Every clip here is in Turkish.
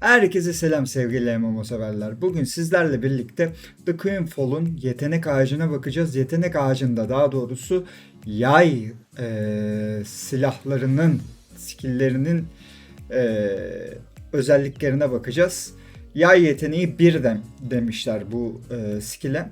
Herkese selam sevgili MMO severler. Bugün sizlerle birlikte The Queen Fall'un yetenek ağacına bakacağız. Yetenek ağacında daha doğrusu yay e, silahlarının, skilllerinin e, özelliklerine bakacağız. Yay yeteneği 1 dem demişler bu e, skill'e.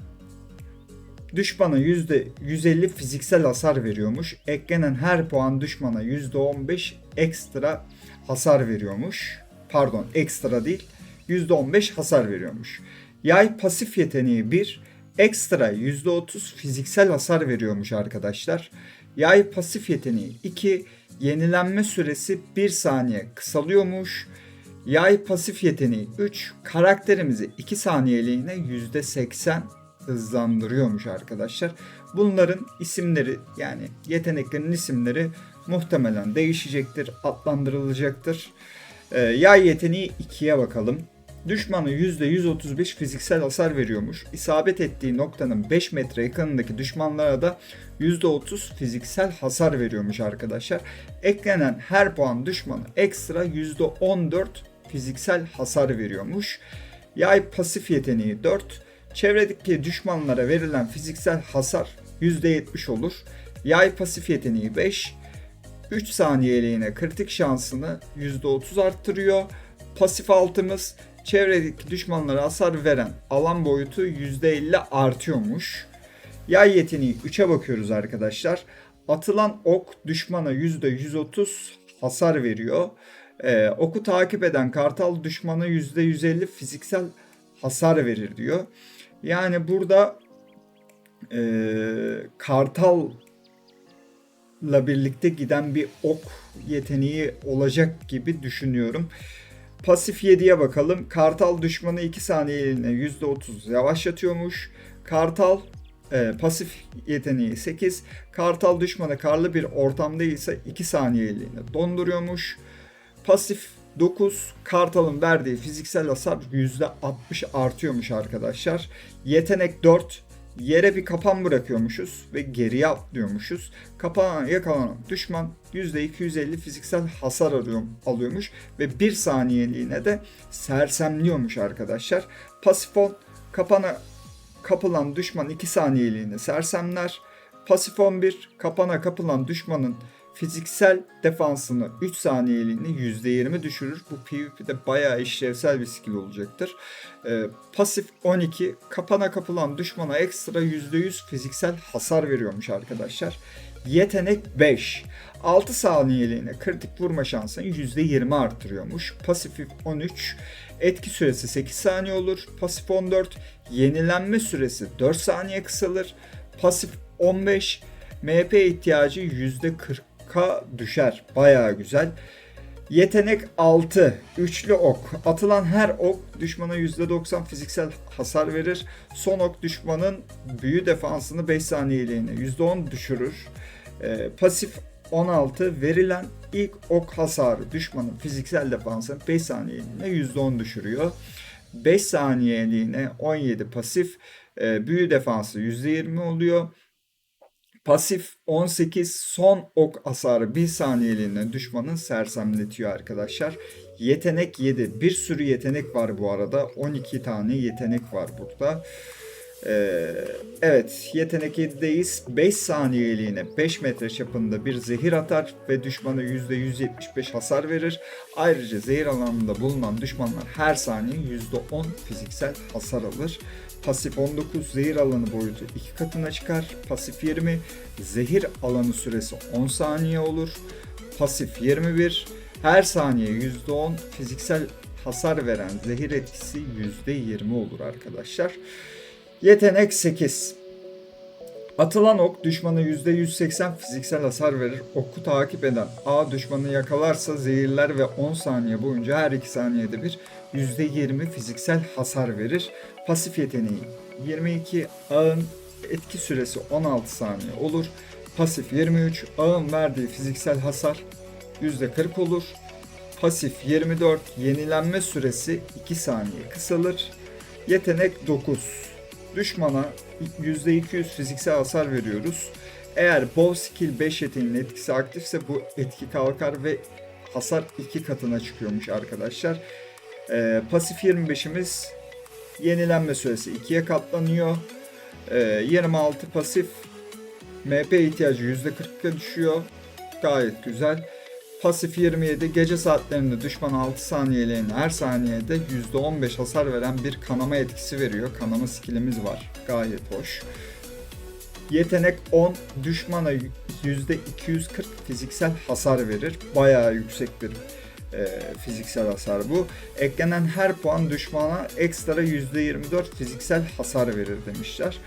Düşmana %150 fiziksel hasar veriyormuş. Eklenen her puan düşmana %15 ekstra hasar veriyormuş. Pardon ekstra değil. %15 hasar veriyormuş. Yay pasif yeteneği 1. Ekstra %30 fiziksel hasar veriyormuş arkadaşlar. Yay pasif yeteneği 2. Yenilenme süresi 1 saniye kısalıyormuş. Yay pasif yeteneği 3. Karakterimizi 2 saniyeliğine %80 hızlandırıyormuş arkadaşlar. Bunların isimleri yani yeteneklerin isimleri muhtemelen değişecektir, adlandırılacaktır. Ee, yay yeteneği 2'ye bakalım. Düşmanı %135 fiziksel hasar veriyormuş. İsabet ettiği noktanın 5 metre yakınındaki düşmanlara da %30 fiziksel hasar veriyormuş arkadaşlar. Eklenen her puan düşmanı ekstra %14 fiziksel hasar veriyormuş. Yay pasif yeteneği 4. Çevredeki düşmanlara verilen fiziksel hasar %70 olur. Yay pasif yeteneği 5. 3 saniyeliğine kritik şansını %30 arttırıyor. Pasif altımız çevredeki düşmanlara hasar veren alan boyutu %50 artıyormuş. Yay yeteneği 3'e bakıyoruz arkadaşlar. Atılan ok düşmana %130 hasar veriyor. Ee, oku takip eden kartal düşmana %150 fiziksel hasar verir diyor. Yani burada e, kartal la birlikte giden bir ok yeteneği olacak gibi düşünüyorum. Pasif 7'ye bakalım. Kartal düşmanı 2 saniyeliğine %30 yavaşlatıyormuş. Kartal e, pasif yeteneği 8. Kartal düşmanı karlı bir ortamda ise 2 saniyeliğine donduruyormuş. Pasif 9 Kartal'ın verdiği fiziksel hasar %60 artıyormuş arkadaşlar. Yetenek 4 yere bir kapan bırakıyormuşuz ve geriye atlıyormuşuz. Kapağına yakalanan düşman %250 fiziksel hasar alıyormuş ve 1 saniyeliğine de sersemliyormuş arkadaşlar. Pasifon kapana kapılan düşman 2 saniyeliğine sersemler. Pasif 11 kapana kapılan düşmanın fiziksel defansını 3 saniyeliğine %20 düşürür. Bu PvP'de bayağı işlevsel bir skill olacaktır. Ee, pasif 12 kapana kapılan düşmana ekstra %100 fiziksel hasar veriyormuş arkadaşlar. Yetenek 5. 6 saniyeliğine kritik vurma şansını %20 artırıyormuş. Pasif 13. Etki süresi 8 saniye olur. Pasif 14. Yenilenme süresi 4 saniye kısalır. Pasif 15. MP ihtiyacı %40 K düşer. Bayağı güzel. Yetenek 6. Üçlü ok. Atılan her ok düşmana %90 fiziksel hasar verir. Son ok düşmanın büyü defansını 5 saniyeliğine %10 düşürür. Ee, pasif 16 verilen ilk ok hasarı düşmanın fiziksel defansını 5 saniyeliğine %10 düşürüyor. 5 saniyeliğine 17 pasif e, büyü defansı %20 oluyor. Pasif 18 son ok hasarı 1 saniyeliğine düşmanın sersemletiyor arkadaşlar. Yetenek 7. Bir sürü yetenek var bu arada. 12 tane yetenek var burada. Ee, evet yetenek 7'deyiz. 5 saniyeliğine 5 metre çapında bir zehir atar ve düşmana %175 hasar verir. Ayrıca zehir alanında bulunan düşmanlar her saniye %10 fiziksel hasar alır. Pasif 19 zehir alanı boyutu 2 katına çıkar. Pasif 20 zehir alanı süresi 10 saniye olur. Pasif 21 her saniye %10 fiziksel hasar veren zehir etkisi %20 olur arkadaşlar. Yetenek 8. Atılan ok düşmana %180 fiziksel hasar verir. Oku takip eden A düşmanı yakalarsa zehirler ve 10 saniye boyunca her 2 saniyede bir %20 fiziksel hasar verir. Pasif yeteneği 22 ağın etki süresi 16 saniye olur. Pasif 23 ağın verdiği fiziksel hasar %40 olur. Pasif 24 yenilenme süresi 2 saniye kısalır. Yetenek 9 düşmana %200 fiziksel hasar veriyoruz. Eğer Bow Skill 5 yeteneğinin etkisi aktifse bu etki kalkar ve hasar 2 katına çıkıyormuş arkadaşlar. Ee, pasif 25'imiz yenilenme süresi 2'ye katlanıyor. Ee, 26 pasif MP ihtiyacı %40'a düşüyor. Gayet güzel. Pasif 27 gece saatlerinde düşman 6 saniyeliğine her saniyede %15 hasar veren bir kanama etkisi veriyor. Kanama skillimiz var. Gayet hoş. Yetenek 10 düşmana %240 fiziksel hasar verir. Bayağı yüksek bir e, fiziksel hasar bu. Eklenen her puan düşmana ekstra %24 fiziksel hasar verir demişler.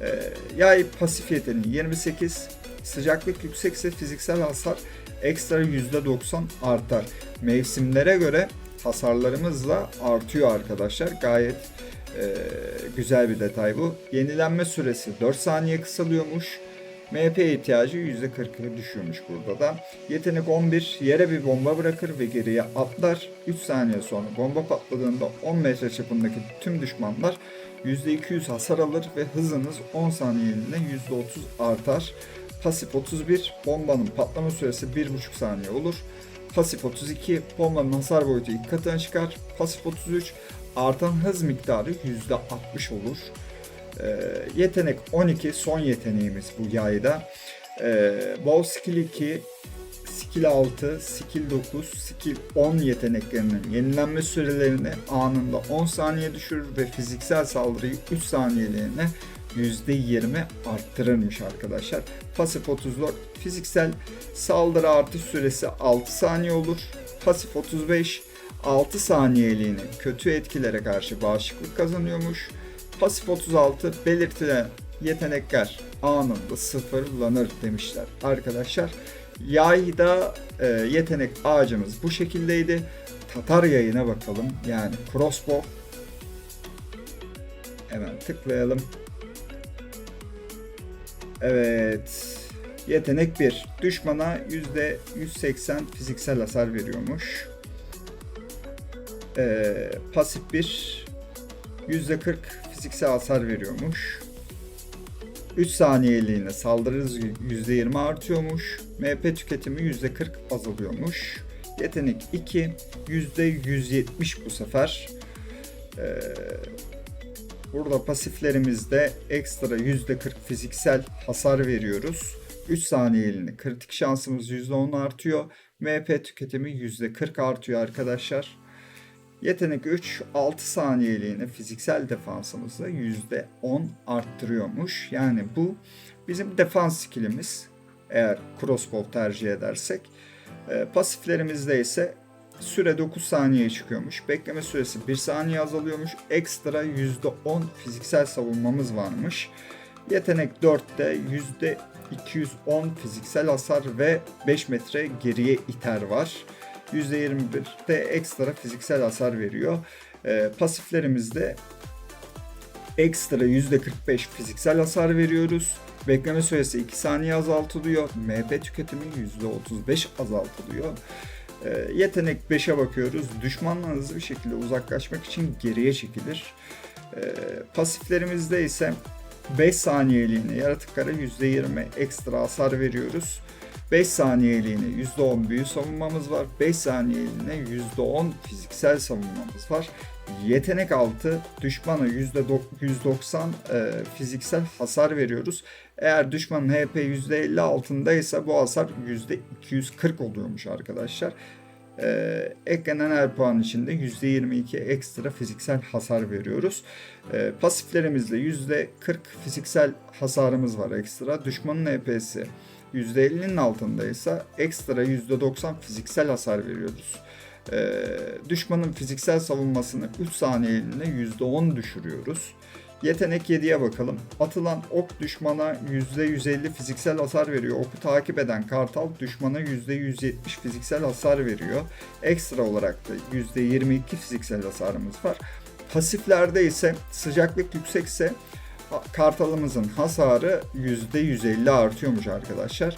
E, yay pasif yeteneği 28 sıcaklık yüksekse fiziksel hasar ekstra %90 artar. Mevsimlere göre hasarlarımız da artıyor arkadaşlar. Gayet e, güzel bir detay bu. Yenilenme süresi 4 saniye kısalıyormuş. MP ihtiyacı %40'a düşüyormuş burada da. Yetenek 11 yere bir bomba bırakır ve geriye atlar. 3 saniye sonra bomba patladığında 10 metre çapındaki tüm düşmanlar %200 hasar alır ve hızınız 10 saniyeliğine %30 artar. Pasif 31 bombanın patlama süresi 1,5 saniye olur. Pasif 32 bombanın hasar boyutu ilk katına çıkar. Pasif 33 artan hız miktarı %60 olur. Ee, yetenek 12 son yeteneğimiz bu yayda. Ee, Bow Skill 2, Skill 6, Skill 9, Skill 10 yeteneklerinin yenilenme sürelerini anında 10 saniye düşürür ve fiziksel saldırıyı 3 saniyeliğine %20 arttırırmış arkadaşlar. Pasif 34 fiziksel saldırı artış süresi 6 saniye olur. Pasif 35 6 saniyeliğine kötü etkilere karşı bağışıklık kazanıyormuş. Pasif 36 belirtilen yetenekler anında sıfırlanır demişler arkadaşlar. Yayda e, yetenek ağacımız bu şekildeydi. Tatar yayına bakalım. Yani crossbow. Hemen tıklayalım. Evet. Yetenek 1. Düşmana %180 fiziksel hasar veriyormuş. Ee, pasif 1. %40 fiziksel hasar veriyormuş. 3 saniyeliğine saldırı hızı %20 artıyormuş. MP tüketimi %40 azalıyormuş. Yetenek 2 %170 bu sefer. Ee, burada pasiflerimizde ekstra %40 fiziksel hasar veriyoruz. 3 saniyeliğine kritik şansımız %10 artıyor. MP tüketimi %40 artıyor arkadaşlar. Yetenek 3 6 saniyeliğine fiziksel defansımızı %10 arttırıyormuş. Yani bu bizim defans skillimiz eğer crossbow tercih edersek. E, pasiflerimizde ise süre 9 saniye çıkıyormuş. Bekleme süresi 1 saniye azalıyormuş. Ekstra %10 fiziksel savunmamız varmış. Yetenek 4'te %210 fiziksel hasar ve 5 metre geriye iter var. %21'de ekstra fiziksel hasar veriyor. E, pasiflerimizde ekstra %45 fiziksel hasar veriyoruz. Bekleme süresi 2 saniye azaltılıyor. MP tüketimi %35 azaltılıyor. E, yetenek 5'e bakıyoruz. Düşmanla hızlı bir şekilde uzaklaşmak için geriye çekilir. E, pasiflerimizde ise 5 saniyeliğine yaratıklara %20 ekstra hasar veriyoruz. 5 saniyeliğine %10 büyü savunmamız var. 5 saniyeliğine %10 fiziksel savunmamız var. Yetenek altı düşmana %190 e, fiziksel hasar veriyoruz. Eğer düşmanın HP %50 altındaysa bu hasar %240 oluyormuş arkadaşlar. Ee, eklenen her puan içinde %22 ekstra fiziksel hasar veriyoruz. Ee, pasiflerimizde %40 fiziksel hasarımız var ekstra. Düşmanın HP'si %50'nin altındaysa ekstra %90 fiziksel hasar veriyoruz. Ee, düşmanın fiziksel savunmasını 3 saniyeliğine %10 düşürüyoruz. Yetenek 7'ye bakalım. Atılan ok düşmana %150 fiziksel hasar veriyor. Oku takip eden kartal düşmana %170 fiziksel hasar veriyor. Ekstra olarak da %22 fiziksel hasarımız var. Pasiflerde ise sıcaklık yüksekse kartalımızın hasarı %150 artıyormuş arkadaşlar.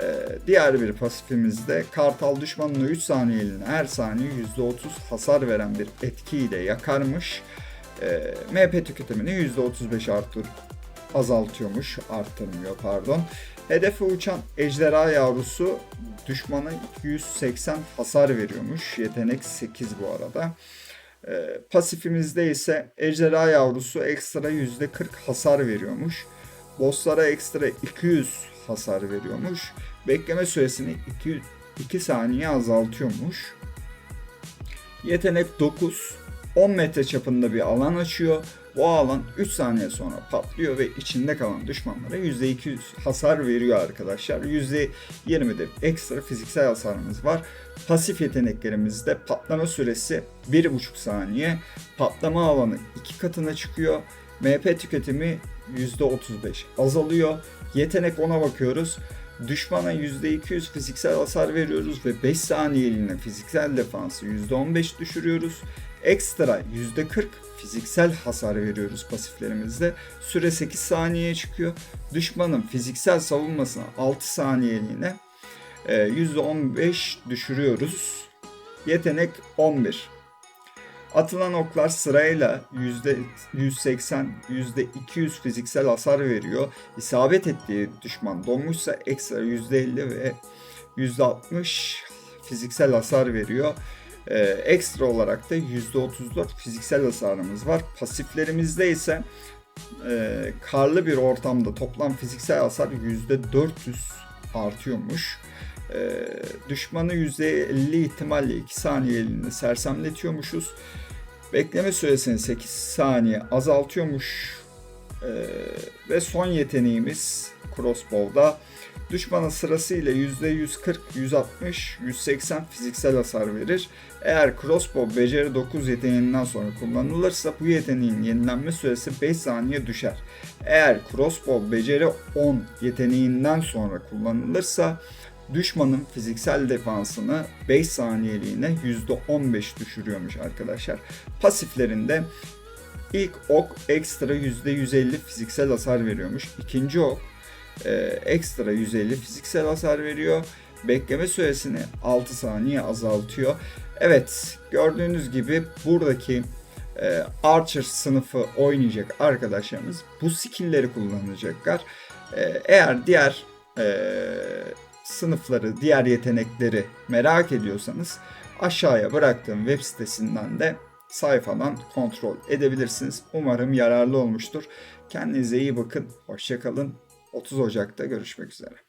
Ee, diğer bir pasifimizde kartal düşmanını 3 saniyeliğine her saniye %30 hasar veren bir etkiyle yakarmış. Ee, MP tüketimini %35 arttır azaltıyormuş, arttırmıyor pardon. Hedefe uçan ejderha yavrusu düşmana 280 hasar veriyormuş. Yetenek 8 bu arada. Ee, pasifimizde ise ejderha yavrusu ekstra %40 hasar veriyormuş. Bosslara ekstra 200 hasar veriyormuş. Bekleme süresini 2, 2 saniye azaltıyormuş. Yetenek 9. 10 metre çapında bir alan açıyor. Bu alan 3 saniye sonra patlıyor ve içinde kalan düşmanlara %200 hasar veriyor arkadaşlar. %20'de ekstra fiziksel hasarımız var. Pasif yeteneklerimizde patlama süresi 1,5 saniye. Patlama alanı 2 katına çıkıyor. MP tüketimi %35 azalıyor. Yetenek 10'a bakıyoruz. Düşmana %200 fiziksel hasar veriyoruz ve 5 saniyeliğine fiziksel defansı %15 düşürüyoruz. Ekstra %40 fiziksel hasar veriyoruz pasiflerimizde. Süre 8 saniyeye çıkıyor. Düşmanın fiziksel savunmasına 6 saniyeliğine e, %15 düşürüyoruz. Yetenek 11. Atılan oklar sırayla %180, %200 fiziksel hasar veriyor. İsabet ettiği düşman donmuşsa ekstra %50 ve %60 fiziksel hasar veriyor. Ee, ekstra olarak da %34 fiziksel hasarımız var. Pasiflerimizde ise e, karlı bir ortamda toplam fiziksel hasar %400 artıyormuş. Ee, düşmanı %50 ihtimalle 2 saniyeliğine sersemletiyormuşuz. Bekleme süresini 8 saniye azaltıyormuş. Ee, ve son yeteneğimiz crossbow'da düşmanın sırasıyla %140, 160, 180 fiziksel hasar verir. Eğer crossbow beceri 9 yeteneğinden sonra kullanılırsa bu yeteneğin yenilenme süresi 5 saniye düşer. Eğer crossbow beceri 10 yeteneğinden sonra kullanılırsa düşmanın fiziksel defansını 5 saniyeliğine %15 düşürüyormuş arkadaşlar. Pasiflerinde ilk ok ekstra %150 fiziksel hasar veriyormuş. İkinci ok e, ekstra 150 fiziksel hasar veriyor. Bekleme süresini 6 saniye azaltıyor. Evet gördüğünüz gibi buradaki e, Archer sınıfı oynayacak arkadaşlarımız bu skill'leri kullanacaklar. E, eğer diğer e, sınıfları, diğer yetenekleri merak ediyorsanız aşağıya bıraktığım web sitesinden de sayfadan kontrol edebilirsiniz. Umarım yararlı olmuştur. Kendinize iyi bakın. Hoşçakalın. 30 Ocak'ta görüşmek üzere.